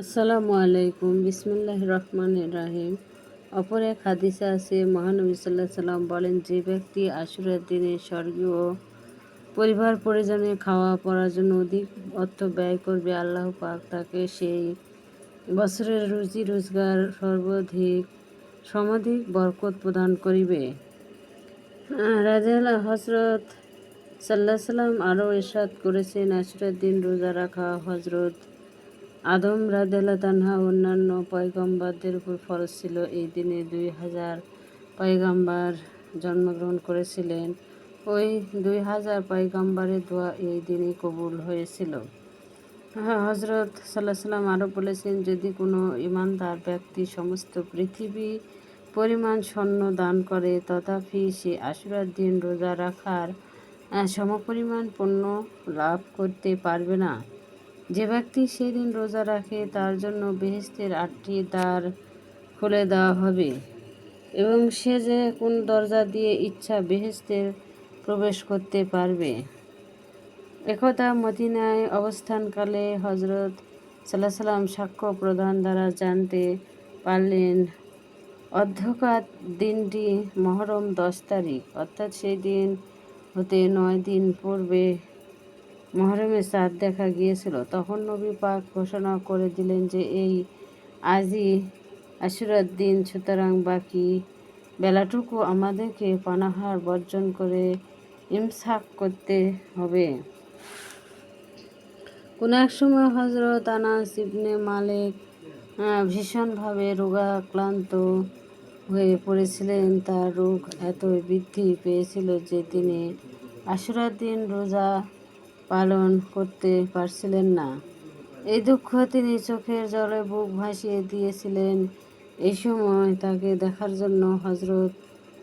আসসালামু আলাইকুম। বিসমুল্লাহ রহমান রাহিম। অপর এক হাদিসে আছে, মহানবী সাল্লাহ সাল্লাম বলেন, যে ব্যক্তি আশুরার দিনে স্বর্গীয় পরিবার পরিজনে খাওয়া পড়ার জন্য অধিক অর্থ ব্যয় করবে, আল্লাহ পাক তাকে সেই বছরের রুজি রোজগার সর্বাধিক সমধিক বরকত প্রদান করিবে। রাজা হজরত সাল্লাহ সাল্লাম আরও এরশাদ করেছেন, আশুরার দিন রোজা রাখা হজরত আদম রাদেলা তানহা অন্যান্য পয়গম্বরদের উপর ফরজ ছিল। এই দিনে দুই হাজার পয়গম্বর জন্মগ্রহণ করেছিলেন। ওই দুই হাজার পয়গম্বরের দোয়া এই দিনে কবুল হয়েছিল। হ্যাঁ হজরত সাল্লাহ সাল্লাম আরও বলেছেন, যদি কোনো ইমানদার ব্যক্তি সমস্ত পৃথিবী পরিমাণ স্বর্ণ দান করে, তথাপি সে আশুরার দিন রোজা রাখার সমপরিমাণ পণ্য লাভ করতে পারবে না। যে ব্যক্তি সেদিন রোজা রাখে, তার জন্য বেহেস্তের আটটি দ্বার খুলে দেওয়া হবে এবং সে যে কোন দরজা দিয়ে ইচ্ছা বেহেস্তের প্রবেশ করতে পারবে। একদা মদিনায় অবস্থানকালে হজরত সাল্লাহ সাল্লাম সাক্ষ্য প্রদান দ্বারা জানতে পারলেন অধ্যকার দিনটি মহরম দশ তারিখ, অর্থাৎ সেই দিন হতে নয় দিন পূর্বে মহরমে চাঁদ দেখা গিয়েছিল। তখন নবী পাক ঘোষণা করে দিলেন যে, এই আজই আশুরার দিন সুতরাং বাকি বেলাটুকু আমাদেরকে পানাহার বর্জন করে ইমসাক করতে হবে। কোনো এক সময় হজরত আনাস ইবনে মালিক ভীষণভাবে রোগাক্রান্ত হয়ে পড়েছিলেন। তার রোগ এত বৃদ্ধি পেয়েছিল যে তিনি আশুরার দিন রোজা পালন করতে পারছিলেন না। এই দুঃখ তিনি চোখের জলে বুক ভাসিয়ে দিয়েছিলেন। এই সময় তাকে দেখার জন্য হজরত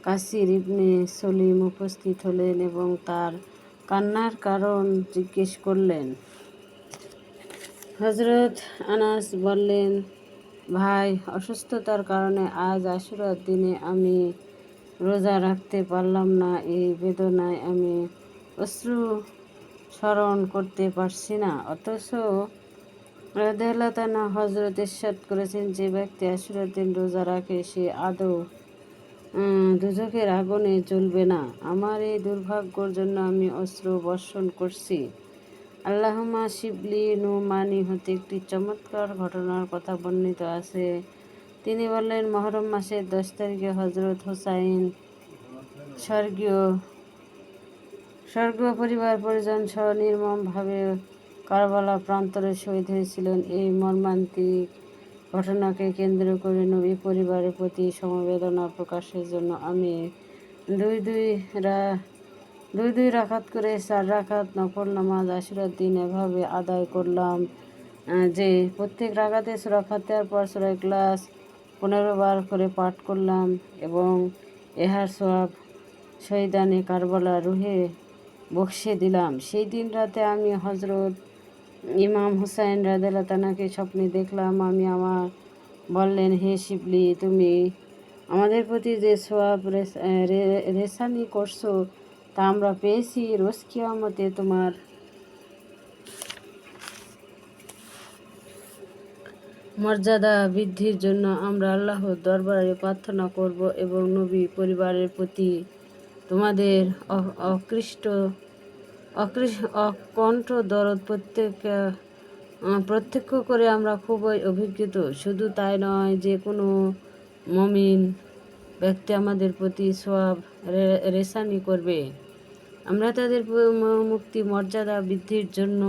কাসির ইবনে সলিম উপস্থিত হলেন এবং তার কান্নার কারণ জিজ্ঞেস করলেন। হজরত আনাস বললেন, ভাই, অসুস্থতার কারণে আজ আশুরার দিনে আমি রোজা রাখতে পারলাম না। এই বেদনায় আমি অশ্রু স্মরণ করতে পারছি না। অথচ রাধাল্লাতানা হজরত ইস্বাদ করেছেন যে ব্যক্তি আশুরার দিন রোজা রাখে, সে আদৌ দুজকের আগুনে চলবে না। আমার এই দুর্ভাগ্যর জন্য আমি অস্ত্র বর্ষণ করছি। আল্লাহমা শিবলি নুমানি হতে একটি চমৎকার ঘটনার কথা বর্ণিত আছে। তিনি বললেন, মহরম মাসের দশ তারিখে হজরত হোসাইন স্বর্গীয় স্বর্গীয় পরিবার পরিজন সহ নির্মমভাবে কারবালা প্রান্তরে শহীদ হয়েছিলেন। এই মর্মান্তিক ঘটনাকে কেন্দ্র করে নবী পরিবারের প্রতি সমবেদনা প্রকাশের জন্য আমি দুই দুই রা, দুই দুই রাখাত করে চার রাখাত নফল নামাজ আশুরার দিন এভাবে আদায় করলাম যে প্রত্যেক রাখাতে সুরা ফাতেহার পর সুরা ক্লাস পনেরো বার করে পাঠ করলাম এবং এহার সব শহীদানে কারবালা রুহে বক্সে দিলাম। সেই দিন রাতে আমি হজরত ইমাম হুসাইন রাদেলা তানাকে স্বপ্নে দেখলাম। আমি আমার বললেন, হে শিবলি, তুমি আমাদের প্রতি যে সোয়াব রেসানি করছ, তা আমরা পেয়েছি। রোজ কিয়ামতে তোমার মর্যাদা বৃদ্ধির জন্য আমরা আল্লাহর দরবারে প্রার্থনা করব এবং নবী পরিবারের প্রতি তোমাদের অকৃষ্ট অকণ্ঠ দরদ প্রত্যেক প্রত্যক্ষ করে আমরা খুবই অভিজ্ঞত। শুধু তাই নয়, যে কোনো মমিন ব্যক্তি আমাদের প্রতি সব রেশানি করবে। আমরা তাদের মুক্তি, মর্যাদা, বৃদ্ধির জন্য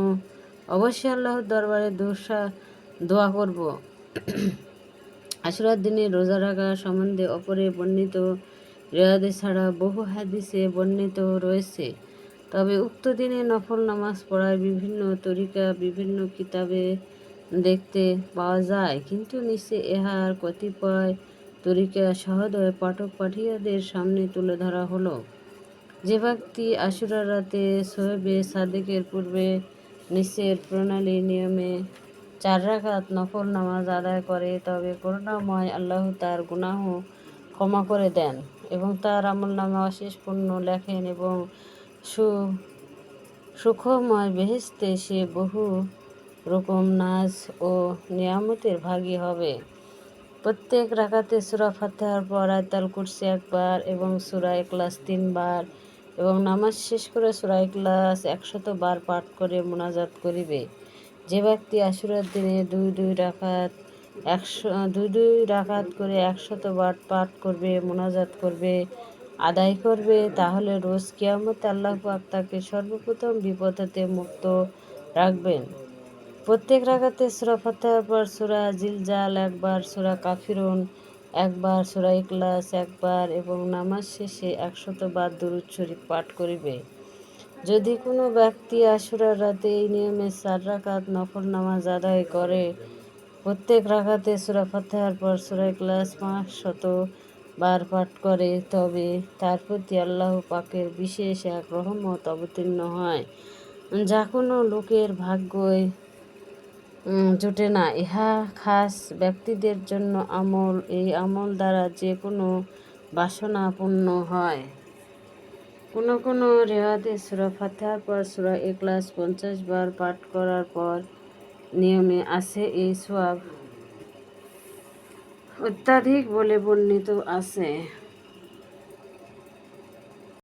অবশ্যই আল্লাহর দরবারে দোষা, দোয়া করব। আশুরার দিনে রোজা রাখা সম্বন্ধে অপরে বর্ণিত রেয়াদে ছাড়া বহু হাদিসে বর্ণিত রয়েছে। তবে উক্ত দিনে নফল নামাজ পড়ার বিভিন্ন তরিকা, বিভিন্ন কিতাবে দেখতে পাওয়া যায়। কিন্তু নিচে ইহার কতিপয় তরিকা সহদয় পাঠক পাঠিয়াদের সামনে তুলে ধরা হলো। যে ব্যক্তি আশুরা রাতে সোহেবে সাদেকের পূর্বে নিচের প্রণালী নিয়মে চার রাখাত নফল নামাজ আদায় করে, তবে করুণাময় আল্লাহ তার গুনাহ ক্ষমা করে দেন এবং তার আমল নামে অশেষ পুণ্য লেখেন এবং সু সুখময় বেহেস্তে সে বহু রকম নাজ ও নিয়ামতের ভাগী হবে। প্রত্যেক রাকাতে সুরা ফাতেহার পর আয়তাল কুরসি একবার এবং সুরা এক্লাস তিনবার এবং নামাজ শেষ করে সুরা এক্লাস একশত বার পাঠ করে মোনাজাত করিবে। যে ব্যক্তি আশুরার দিনে দুই দুই রাকাত একশো, দুই দুই রাকাত করে একশত বার পাঠ করবে, মোনাজাত করবে আদায় করবে, তাহলে রোজ কিয়ামতে আল্লাহ পাক তাকে সর্বপ্রথম বিপদ হতে মুক্ত রাখবেন। প্রত্যেক রাগাতে সুরা ফাতেহার পর সুরা জিলজাল, একবার সুরা কাফিরুন, একবার সুরা ইকলাস একবার এবং নামাজ শেষে একশত বার দুরুদ শরীফ পাঠ করিবে। যদি কোনো ব্যক্তি আশুরার রাতে এই নিয়মে চার রাকাত নফল নামাজ আদায় করে, প্রত্যেক রাখাতে সুরা ফাতেহার পর সুরা ক্লাস পাঁচ শত বার পাঠ করে, তবে তার প্রতি আল্লাহ পাকের বিশেষ এক রহমত অবতীর্ণ হয়। যা কোনো লোকের ভাগ্যই জোটে না। ইহা খাস ব্যক্তিদের জন্য আমল। এই আমল দ্বারা যে কোনো বাসনা পূর্ণ হয়। কোনো কোনো রেওয়াতে সুরা ফাতেহার পর সুরা এক্লাস পঞ্চাশ বার পাঠ করার পর নিয়মে আছে এই সোয়াব অত্যাধিক বলে বর্ণিত আছে।